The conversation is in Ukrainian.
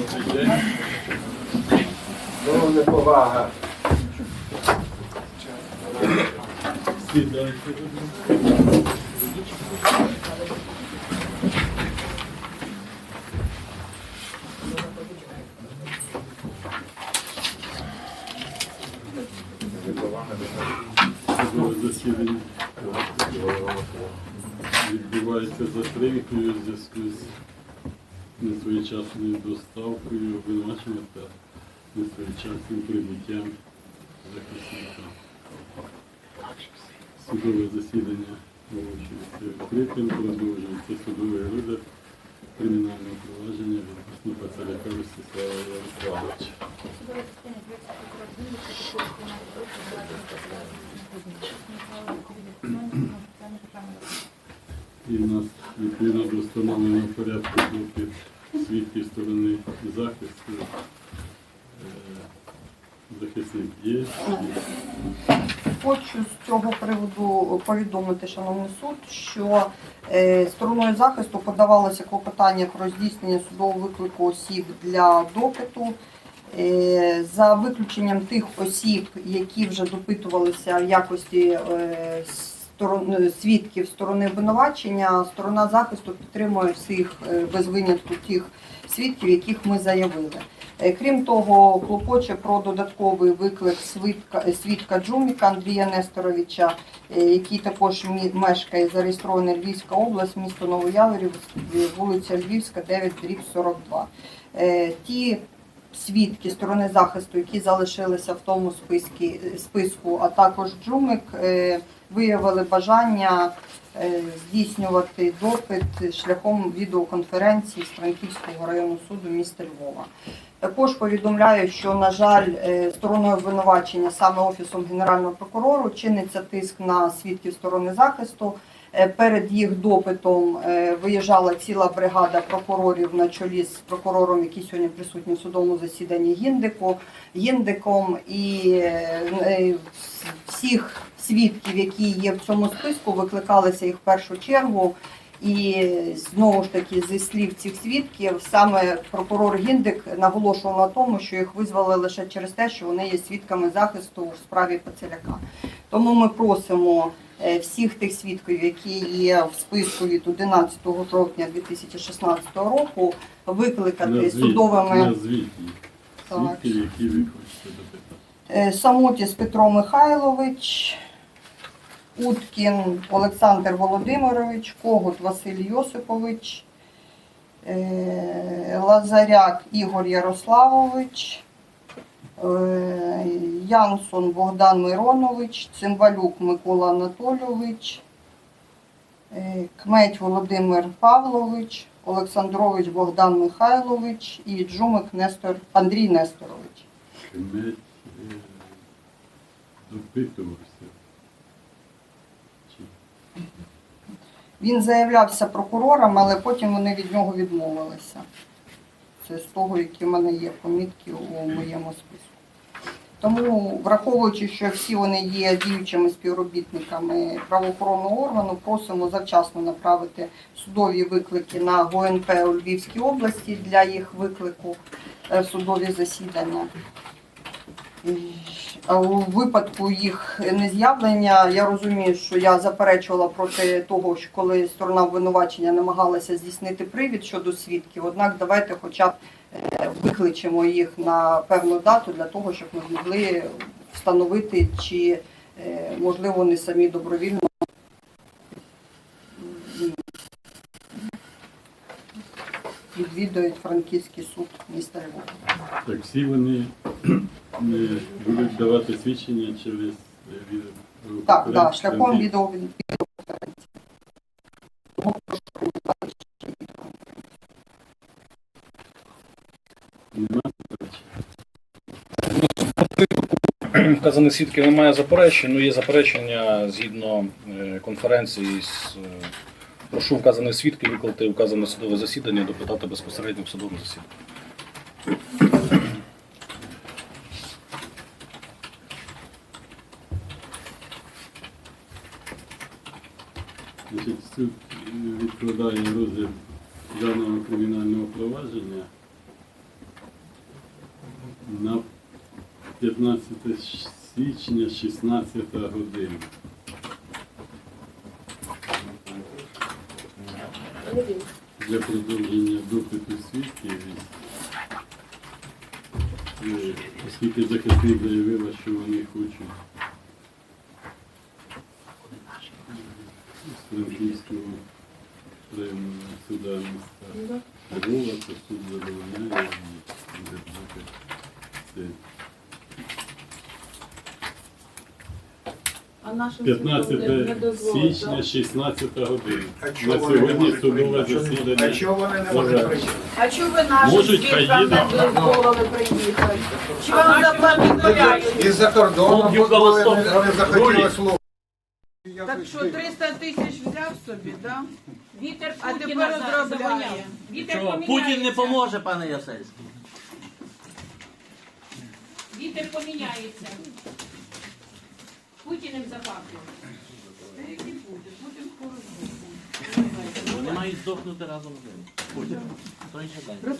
Добрий день. Ну, неповага. Сідайте. Судове засідання відбувається затримкою в зв'язку з несвоєчасною доставкою обвинувачення та несвоєчасним прибуттям захисника. Судове засідання оголошується відкритим, продовжується судовий розгляд кримінального провадження відносно Пацаляка Ростислава Ярославовича. І в нас відповідно до встановленого порядку допит свідків сторони захисту. Е, Захисник є. Хочу з цього приводу повідомити, шановний суд, що е, стороною захисту подавалося клопотання про здійснення судового виклику осіб для допиту. Е, За виключенням тих осіб, які вже допитувалися в якості сторон- свідків сторони обвинувачення, сторона захисту підтримує всіх е, без винятку тих свідків, яких ми заявили. Е, Крім того, клопоче про додатковий виклик свідка, свідка Джуміка Андрія Несторовича, е, який також мешкає зареєстрований Львівська область, місто Новояворів, вулиця Львівська, 9 дріб 42. Е, Ті свідки сторони захисту, які залишилися в тому списку, списку а також Джумик, е, виявили бажання е, здійснювати допит шляхом відеоконференції з Франківського районного суду міста Львова. Також повідомляю, що, на жаль, е, стороною обвинувачення саме Офісом Генерального прокурору чиниться тиск на свідків сторони захисту. Е, Перед їх допитом е, виїжджала ціла бригада прокурорів на чолі з прокурором, який сьогодні присутній в судовому засіданні Гіндику, Гіндиком і е, е, всіх свідків, які є в цьому списку, викликалися їх в першу чергу. І знову ж таки, зі слів цих свідків, саме прокурор Гіндик наголошував на тому, що їх визвали лише через те, що вони є свідками захисту у справі Пацеляка. Тому ми просимо всіх тих свідків, які є в списку від 11 жовтня 2016 року, викликати судовими їх. Які ви хочете допитати. Е, Самотіс Петро Михайлович, Уткін Олександр Володимирович, Когут Василь Йосипович, е, Лазаряк Ігор Ярославович, е, Янсон Богдан Миронович, Цимбалюк Микола Анатолійович, е, Кметь Володимир Павлович, Олександрович Богдан Михайлович і Джумик Нестор Андрій Несторович. Кмет е, допитувався. Він заявлявся прокурором, але потім вони від нього відмовилися. З того, які в мене є помітки у моєму списку. Тому, враховуючи, що всі вони є діючими співробітниками правоохоронного органу, просимо завчасно направити судові виклики на ГУНП у Львівській області для їх виклику е, в судові засідання. А У випадку їх нез'явлення, я розумію, що я заперечувала проти того, що коли сторона обвинувачення намагалася здійснити привід щодо свідків. Однак давайте хоча б е, викличемо їх на певну дату для того, щоб ми змогли встановити, чи е, можливо вони самі добровільно відвідують Франківський суд міста Львова. Так, всі вони не будуть давати свідчення через е, відео. Так, так, шляхом відео Нема Вказаних свідків немає заперечень, ну є заперечення згідно е, конференції з е, прошу вказаних свідків викликати вказане судове засідання, допитати безпосередньо в судовому засіданні. Суд відкладає розгляд даного кримінального провадження на 15 січня 16 година. Для продовження допиту свідків, е, оскільки захисник заявила, що вони хочуть з Франківського районного суда міста Львова, то суд задовольняє і буде бути це. А нашим 15 січня, 16 година. А На чого вони сьогодні можуть судове засідання. А чого вони не можуть Бажаю. А чого ви нашим Можуть, свідкам не поїдемо. дозволили приїхати? Чи вам заплатили? Із-за кордону Он вони, захотіли слухати. Так що 300 тисяч взяв собі, да? Вітер А Путіна тепер за- розробляє. Вітер Що. Путін не поможе, пане Ясельський. Вітер поміняється. Путіним запахло. Вони мають здохнути разом з ним. Путін. Той ще день.